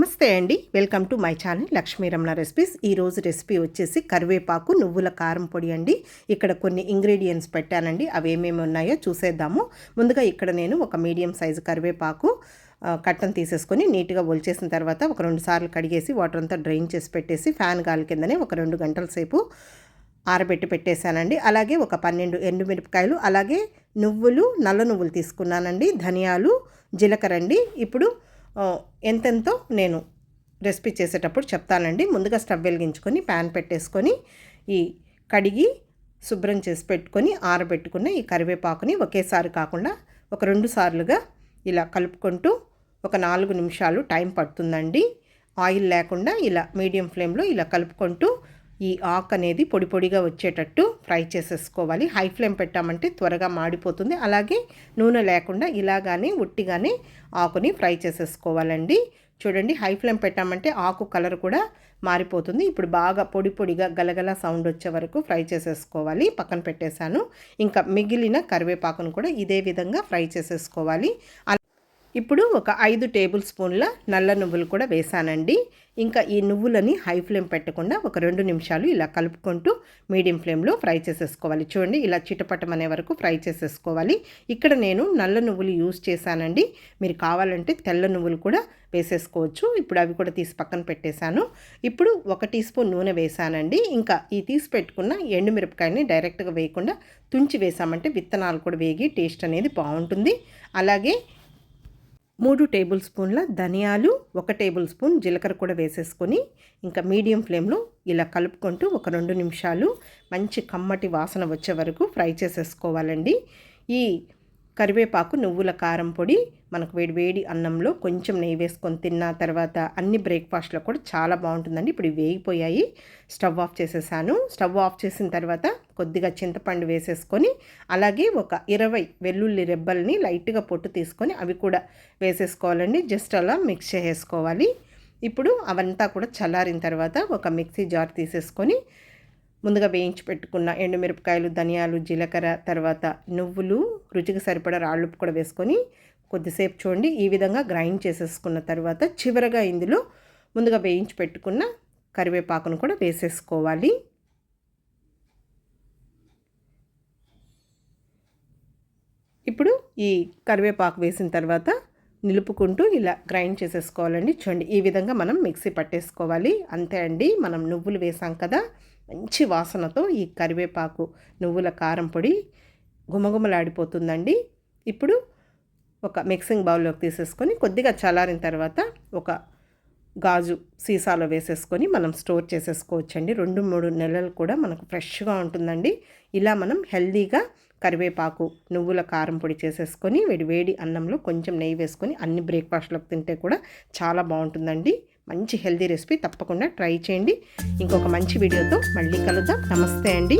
నమస్తే అండి. Welcome to my channel Lakshmi Ramana recipes ఈరోజు రెసిపీ వచ్చేసి కరివేపాకు నువ్వుల కారం పొడి అండి. ఇక్కడ కొన్ని ఇంగ్రీడియంట్స్ పెట్టానండి. అవి ఏమేమి ఉన్నాయో చూసేద్దాము. ముందుగా ఇక్కడ నేను ఒక మీడియం సైజు కరివేపాకు కట్టను తీసేసుకొని నీట్గా ఒలిచేసిన తర్వాత ఒక రెండు సార్లు కడిగేసి వాటర్ అంతా డ్రైన్ చేసి పెట్టేసి ఫ్యాన్ గాలి కిందనే ఒక రెండు గంటల సేపు ఆరబెట్టి పెట్టేశానండి. అలాగే ఒక పన్నెండు ఎండుమిరపకాయలు అలాగే నువ్వులు నల్ల నువ్వులు తీసుకున్నానండి. ధనియాలు జీలకర్ర అండి. ఇప్పుడు ఎంతెంతో నేను రెసిపీ చేసేటప్పుడు చెప్తానండి. ముందుగా స్టవ్ వెలిగించుకొని ప్యాన్ పెట్టేసుకొని ఈ కడిగి శుభ్రం చేసి పెట్టుకొని ఆరబెట్టుకున్న ఈ కరివేపాకుని ఒకేసారి కాకుండా ఒక రెండు సార్లుగా ఇలా కలుపుకుంటూ ఒక నాలుగు నిమిషాలు టైం పడుతుందండి. ఆయిల్ లేకుండా ఇలా మీడియం ఫ్లేమ్లో ఇలా కలుపుకుంటూ ఈ ఆకు అనేది పొడి పొడిగా వచ్చేటట్టు ఫ్రై చేసేసుకోవాలి. హై ఫ్లేమ్ పెట్టామంటే త్వరగా మాడిపోతుంది. అలాగే నూనె లేకుండా ఇలాగానే ఉట్టిగానే ఆకుని ఫ్రై చేసేసుకోవాలండి. చూడండి హై ఫ్లేమ్ పెట్టామంటే ఆకు కలర్ కూడా మారిపోతుంది. ఇప్పుడు బాగా పొడి పొడిగా గలగల సౌండ్ వచ్చే వరకు ఫ్రై చేసేసుకోవాలి. పక్కన పెట్టేశాను. ఇంకా మిగిలిన కరివేపాకును కూడా ఇదే విధంగా ఫ్రై చేసేసుకోవాలి. ఇప్పుడు ఒక ఐదు టేబుల్ స్పూన్ల నల్ల నువ్వులు కూడా వేసానండి. ఇంకా ఈ నువ్వులని హై ఫ్లేమ్ పెట్టకుండా ఒక రెండు నిమిషాలు ఇలా కలుపుకుంటూ మీడియం ఫ్లేమ్లో ఫ్రై చేసేసుకోవాలి. చూడండి ఇలా చిటపటం అనే వరకు ఫ్రై చేసేసుకోవాలి. ఇక్కడ నేను నల్ల నువ్వులు యూస్ చేశానండి. మీరు కావాలంటే తెల్ల నువ్వులు కూడా వేసేసుకోవచ్చు. ఇప్పుడు అవి కూడా తీసి పక్కన పెట్టేశాను. ఇప్పుడు ఒక టీ స్పూన్ నూనె వేసానండి ఇంకా ఈ తీసి పెట్టుకున్న ఎండుమిరపకాయని డైరెక్ట్గా వేయకుండా తుంచి వేసామంటే విత్తనాలు కూడా వేగి టేస్ట్ అనేది బాగుంటుంది. అలాగే మూడు టేబుల్ స్పూన్ల ధనియాలు ఒక టేబుల్ స్పూన్ జీలకర్ర కూడా వేసేసుకొని ఇంకా మీడియం ఫ్లేమ్లో ఇలా కలుపుకుంటూ ఒక రెండు నిమిషాలు మంచి కమ్మటి వాసన వచ్చే వరకు ఫ్రై చేసేసుకోవాలండి. ఈ కరివేపాకు నువ్వుల కారం పొడి మనకు వేడి వేడి అన్నంలో కొంచెం నెయ్యి వేసుకొని తిన్న తర్వాత అన్ని బ్రేక్ఫాస్ట్లో కూడా చాలా బాగుంటుందండి. ఇప్పుడు వేగిపోయాయి. స్టవ్ ఆఫ్ చేసేసాను. స్టవ్ ఆఫ్ చేసిన తర్వాత కొద్దిగా చింతపండు వేసేసుకొని అలాగే ఒక ఇరవై వెల్లుల్లి రెబ్బల్ని లైట్గా పొట్టు తీసుకొని అవి కూడా వేసేసుకోవాలండి. జస్ట్ అలా మిక్స్ చేసేసుకోవాలి. ఇప్పుడు అవంతా కూడా చల్లారిన తర్వాత ఒక మిక్సీ జార్ తీసేసుకొని ముందుగా వేయించి పెట్టుకున్న ఎండుమిరపకాయలు ధనియాలు జీలకర్ర తర్వాత నువ్వులు రుచికి సరిపడా రాళ్ళుప్పు కూడా వేసుకొని కొద్దిసేపు చూడండి. ఈ విధంగా గ్రైండ్ చేసేసుకున్న తర్వాత చివరగా ఇందులో ముందుగా వేయించి పెట్టుకున్న కరివేపాకును కూడా వేసేసుకోవాలి. ఇప్పుడు ఈ కరివేపాకు వేసిన తర్వాత నిలుపుకుంటూ ఇలా గ్రైండ్ చేసేసుకోవాలండి. చూడండి ఈ విధంగా మనం మిక్సీ పట్టేసుకోవాలి. అంతే అండి మనం నువ్వులు వేసాం కదా మంచి వాసనతో ఈ కరివేపాకు నువ్వుల కారం పొడి గుమగుమలాడిపోతుందండి ఇప్పుడు ఒక మిక్సింగ్ బౌల్లోకి తీసేసుకొని కొద్దిగా చల్లారిన తర్వాత ఒక గాజు సీసాలో వేసేసుకొని మనం స్టోర్ చేసేసుకోవచ్చండి. రెండు మూడు నెలలు కూడా మనకు ఫ్రెష్గా ఉంటుందండి. ఇలా మనం హెల్దీగా కరివేపాకు నువ్వుల కారం పొడి చేసేసుకొని వేడి వేడి అన్నంలో కొంచెం నెయ్యి వేసుకొని అన్ని బ్రేక్ఫాస్ట్లకు తింటే కూడా చాలా బాగుంటుందండి. మంచి హెల్దీ రెసిపీ తప్పకుండా ట్రై చేయండి. ఇంకొక మంచి వీడియోతో మళ్ళీ కలుద్దాం. నమస్తే అండి.